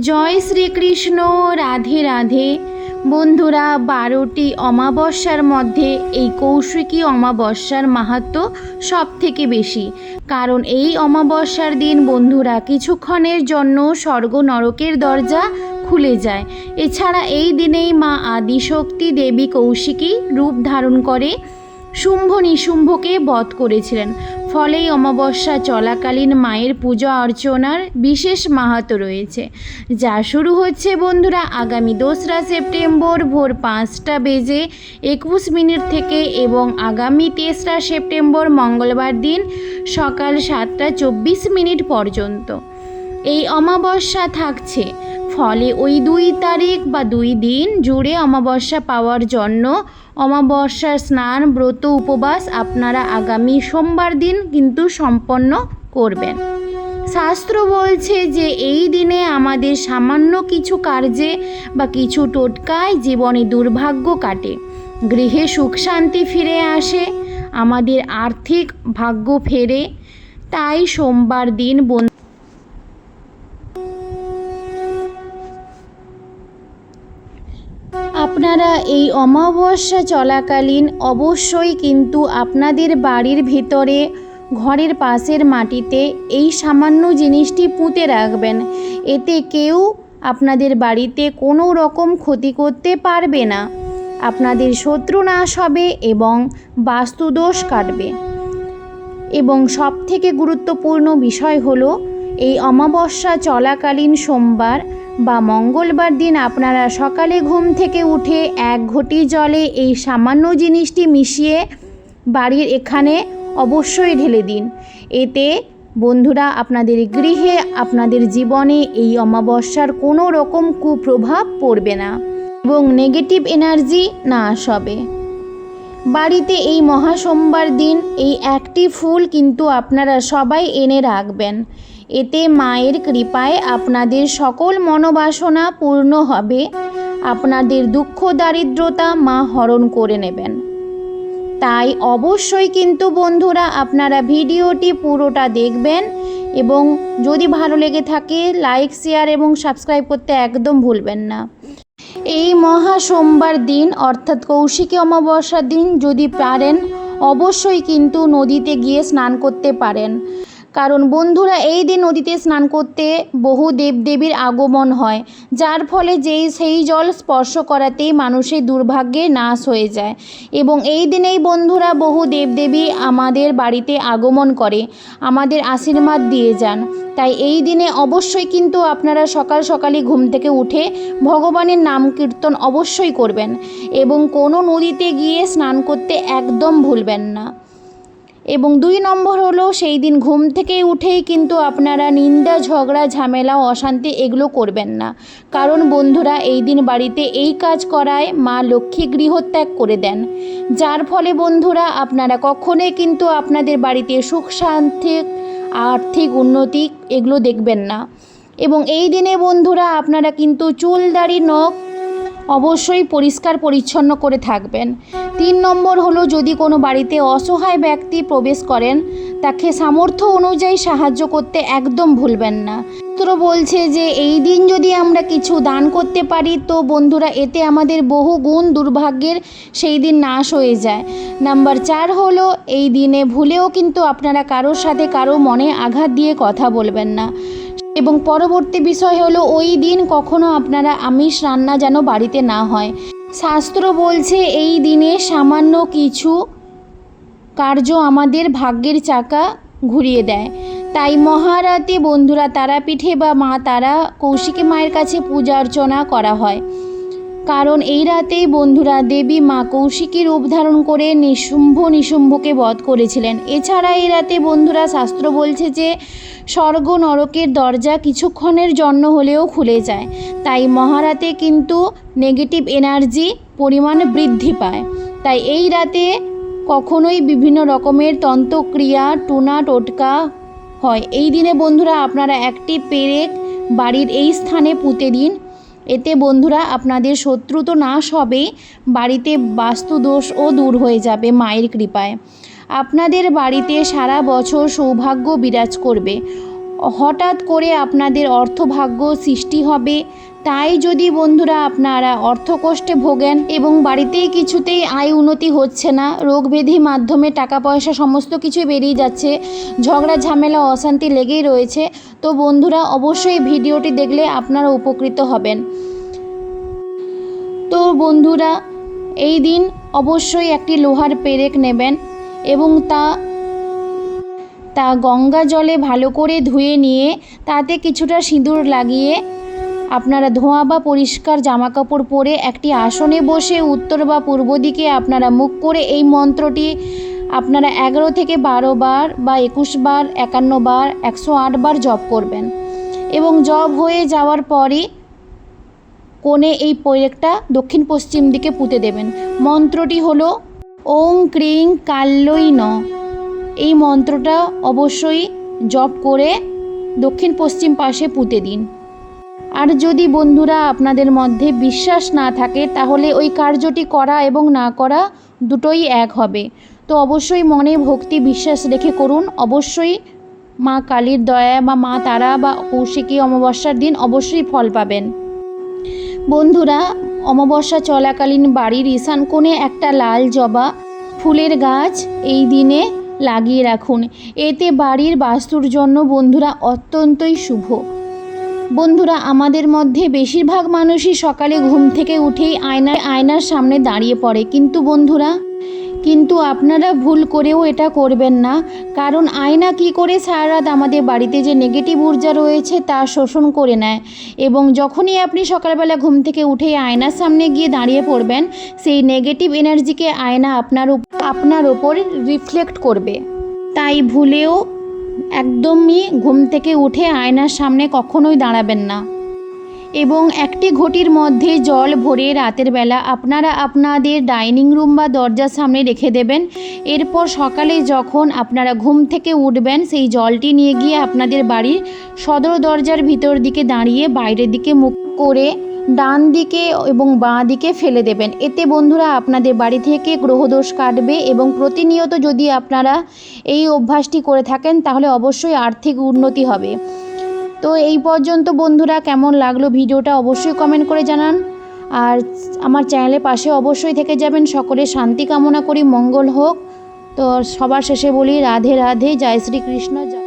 জয় শ্রীকৃষ্ণ, রাধে রাধে। বন্ধুরা, বারোটি অমাবস্যার মধ্যে এই কৌশিকী অমাবস্যার মাহাত্ম সব থেকে বেশি। কারণ এই অমাবস্যার দিন বন্ধুরা কিছুক্ষণের জন্য স্বর্গ নরকের দরজা খুলে যায়। এছাড়া এই দিনেই মা আদিশক্তি দেবী কৌশিকী রূপ ধারণ করে। শুম্ভ নিশুম্ভকে বধ করেছিলেন। ফলে অমাবস্যা চলাকালীন মায়ের পূজা অর্চনার বিশেষ মাহাত্ম রয়েছে। যা শুরু হচ্ছে বন্ধুরা আগামী দোসরা সেপ্টেম্বর ভোর পাঁচটা বেজে একুশ মিনিট থেকে এবং আগামী তেসরা সেপ্টেম্বর মঙ্গলবার দিন সকাল সাতটা চব্বিশ মিনিট পর্যন্ত। এই অমাবস্যা থাকছে। ফলে ওই দুই তারিখ বা দুই দিন জুড়ে অমাবস্যা পাওয়ার জন্য অমাবস্যার স্নান, ব্রত উপবাস আপনারা আগামী সোমবার দিন কিন্তু সম্পন্ন করবেন। শাস্ত্র বলছে যে এই দিনে আমাদের সামান্য কিছু কার্যে বা কিছু টোটকায় জীবনে দুর্ভাগ্য কাটে। গৃহে সুখ শান্তি ফিরে আসে, আমাদের আর্থিক ভাগ্য ফেরে। তাই সোমবার দিন বন্ধু আপনারা এই অমাবস্যা চলাকালীন অবশ্যই কিন্তু আপনাদের বাড়ির ভিতরে, ঘরের পাশের মাটিতে এই সামান্য জিনিসটি পুঁতে রাখবেন। এতে কেউ আপনাদের বাড়িতে কোনো রকম ক্ষতি করতে পারবে না। আপনাদের শত্রু নাশ হবে এবং বাস্তুদোষ কাটবে। এবং সবথেকে গুরুত্বপূর্ণ বিষয় হলো, এই অমাবস্যা চলাকালীন সোমবার বা মঙ্গলবার দিন আপনারা সকালে ঘুম থেকে উঠে এক ঘটি জলে এই সামান্য জিনিসটি মিশিয়ে বাড়ির এখানে অবশ্যই ঢেলে দিন। এতে বন্ধুরা আপনাদের গৃহে, আপনাদের জীবনে এই অমাবস্যার কোনো রকম কুপ্রভাব পড়বে না এবং নেগেটিভ এনার্জি নাশ হবে বাড়িতে এই মহা সোমবার দিন এই একটি ফুল কিন্তু আপনারা সবাই এনে রাখবেন। এতে মায়ের কৃপায় আপনাদের সকল মনোবাসনা পূর্ণ হবে। আপনাদের দুঃখ দারিদ্রতা মা হরণ করে নেবেন। তাই অবশ্যই কিন্তু বন্ধুরা আপনারা ভিডিওটি পুরোটা দেখবেন এবং যদি ভালো লেগে থাকে, লাইক, শেয়ার এবং সাবস্ক্রাইব করতে একদম ভুলবেন না। এই মহা সোমবার দিন অর্থাৎ কৌশিকী অমাবস্যার দিন যদি পারেন, অবশ্যই কিন্তু নদীতে গিয়ে স্নান করতে পারেন। কারণ বন্ধুরা এই দিন নদীতে স্নান করতে বহু দেবদেবীর আগমন হয়, যার ফলে যেই, সেই জল স্পর্শ করাতেই মানুষের দুর্ভাগ্যে নাশ হয়ে যায়। এবং এই দিনেই বন্ধুরা বহু দেবদেবী আমাদের বাড়িতে আগমন করে, আমাদের আশীর্বাদ দিয়ে যান। তাই এই দিনে অবশ্যই কিন্তু আপনারা সকাল সকালই ঘুম থেকে উঠে ভগবানের নাম কীর্তন অবশ্যই করবেন এবং কোনো নদীতে গিয়ে স্নান করতে একদম ভুলবেন না। এবং দুই নম্বর হলো সেই দিন ঘুম থেকে উঠেই কিন্তু আপনারা নিন্দা, ঝগড়া, ঝামেলা অশান্তি এগুলো করবেন না। কারণ বন্ধুরা, এই দিন বাড়িতে এই কাজ করায় মা লক্ষ্মী গৃহত্যাগ করে দেন। যার ফলে বন্ধুরা, আপনারা কখনোই কিন্তু আপনাদের বাড়িতে সুখ, শান্তি, আর্থিক উন্নতি এগুলো দেখবেন না। এবং এই দিনে বন্ধুরা, আপনারা কিন্তু চুল দাড়ি নখ অবশ্যই পরিষ্কার পরিচ্ছন্ন করে থাকবেন। তিন নম্বর হলো, যদি কোনো বাড়িতে অসহায় ব্যক্তি প্রবেশ করেন, তাকে সামর্থ্য অনুযায়ী সাহায্য করতে একদম ভুলবেন না। সূত্র বলছে যে, এই দিন যদি আমরা কিছু দান করতে পারি, তো বন্ধুরা, এতে আমাদের বহু গুণ দুর্ভাগ্যের সেই দিন নাশ হয়ে যায়। নাম্বার চার হলো, এই দিনে ভুলেও কিন্তু আপনারা কারোর সাথে কারও মনে আঘাত দিয়ে কথা বলবেন না। এবং পরবর্তী বিষয় হলো ওই দিন কখনো আপনারা আমিষ রান্না যেন বাড়িতে না হয়। শাস্ত্র বলছে, এই দিনে সামান্য কিছু কার্য আমাদের ভাগ্যের চাকা ঘুরিয়ে দেয়। তাই মহারাতে বন্ধুরা, তারাপীঠে বা মা তারা কৌশিকী মায়ের কাছে পূজা অর্চনা করা হয়। কারণ এই রাতেই বন্ধুরা দেবী মা কৌশিকী রূপ ধারণ করে নিশুম্ভ নিশুম্ভকে বধ করেছিলেন। এছাড়া এই রাতে বন্ধুরা শাস্ত্র বলছে যে, স্বর্গ নরকের দরজা কিছুক্ষণের জন্য হলেও খুলে যায়। তাই মহারাতে কিন্তু নেগেটিভ এনার্জি পরিমাণ বৃদ্ধি পায়। তাই এই রাতে কখনোই বিভিন্ন রকমের তন্ত্রক্রিয়া, টুনা, টোটকা হয়। এই দিনে বন্ধুরা আপনারা একটি পেরেক বাড়ির এই স্থানে পুঁতে দিন। এতে বন্ধুরা আপনাদের শত্রু তো নাশ হবে, বাড়িতে বাস্তুদোষও দূর হয়ে যাবে মায়ের কৃপায়। আপনাদের বাড়িতে সারা বছর সৌভাগ্য বিরাজ করবে। হঠাৎ করে আপনাদের অর্থভাগ্য সৃষ্টি হবে তাই যদি বন্ধুরা আপনারা অর্থকষ্টে ভোগেন এবং বাড়িতেই কিছুতেই আয় উন্নতি হচ্ছে না রোগব্যাধি মাধ্যমে টাকা পয়সা সমস্ত কিছু বেরিয়ে যাচ্ছে, ঝগড়া, ঝামেলা, অশান্তি লেগেই রয়েছে, তো বন্ধুরা অবশ্যই ভিডিওটি দেখলে আপনারা উপকৃত হবেন। তো বন্ধুরা, এই দিন অবশ্যই একটি লোহার পেরেক নেবেন এবং তা তা গঙ্গা জলে ভালো করে ধুয়ে নিয়ে তাতে কিছুটা সিঁদুর লাগিয়ে আপনারা ধোঁয়া বা পরিষ্কার জামাকাপড় পরে একটি আসনে বসে উত্তর বা পূর্ব দিকে আপনারা মুখ করে এই মন্ত্রটি আপনারা এগারো থেকে বারো বার বা একুশ বার, একান্ন বার, একশো আট বার জপ করবেন। এবং জব হয়ে যাওয়ার পরই কোণে এই প্রয়োগটা দক্ষিণ পশ্চিম দিকে পুঁতে দেবেন। মন্ত্রটি হলো, ওং ক্রিং কাল্লই ন। এই মন্ত্রটা অবশ্যই জপ করে দক্ষিণ পশ্চিম পাশে পুঁতে দিন। আর যদি বন্ধুরা আপনাদের মধ্যে বিশ্বাস না থাকে, তাহলে ওই কার্যটি করা এবং না করা দুটোই এক হবে। তো অবশ্যই মনে ভক্তি বিশ্বাস রেখে করুন। অবশ্যই মা কালীর দয়া বা মা তারা বা কৌশিকী অমাবস্যার দিন অবশ্যই ফল পাবেন। বন্ধুরা, অমাবস্যা চলাকালীন বাড়ির ঈশান কোণে একটা লাল জবা ফুলের গাছ এই দিনে লাগিয়ে রাখুন। এতে বাড়ির বাস্তুর জন্য বন্ধুরা অত্যন্তই শুভ। বন্ধুরা, আমাদের মধ্যে বেশিরভাগ মানুষই সকালে ঘুম থেকে উঠেই আয়নার আয়নার সামনে দাঁড়িয়ে পড়ে। কিন্তু বন্ধুরা, কিন্তু আপনারা ভুল করেও এটা করবেন না। কারণ আয়না কি করে সারা রাত আমাদের বাড়িতে যে নেগেটিভ ঊর্জা রয়েছে, তা শোষণ করে নেয়। এবং যখনই আপনি সকালবেলা ঘুম থেকে উঠে আয়নার সামনে গিয়ে দাঁড়িয়ে পড়বেন, সেই নেগেটিভ এনার্জিকে আয়না আপনার আপনার ওপর রিফ্লেক্ট করবে। তাই ভুলেও একদমই ঘুম থেকে উঠে আয়নার সামনে কখনোই দাঁড়াবেন না। এবং একটি ঘটির মধ্যে জল ভরে রাতের বেলা আপনারা আপনাদের ডাইনিং রুম বা দরজার সামনে রেখে দেবেন। এরপর সকালে যখন আপনারা ঘুম থেকে উঠবেন, সেই জলটি নিয়ে গিয়ে আপনাদের বাড়ির সদর দরজার ভিতর দিকে দাঁড়িয়ে বাইরের দিকে মুখ করে ডান দিকে এবং বাঁ দিকে ফেলে দেবেন। এতে বন্ধুরা আপনাদের বাড়ি থেকে গ্রহদোষ কাটবে এবং প্রতিনিয়ত যদি আপনারা এই অভ্যাসটি করে থাকেন, তাহলে অবশ্যই আর্থিক উন্নতি হবে। তো এই পর্যন্ত বন্ধুরা কেমন লাগল ভিডিওটা অবশ্যই কমেন্ট করে জানান। আর আমার চ্যানেলের পাশে অবশ্যই থেকে যাবেন। সকলে শান্তি কামনা করি, মঙ্গল হোক। তো সবার শেষে বলি, রাধে রাধে, জয় শ্রীকৃষ্ণ, জয়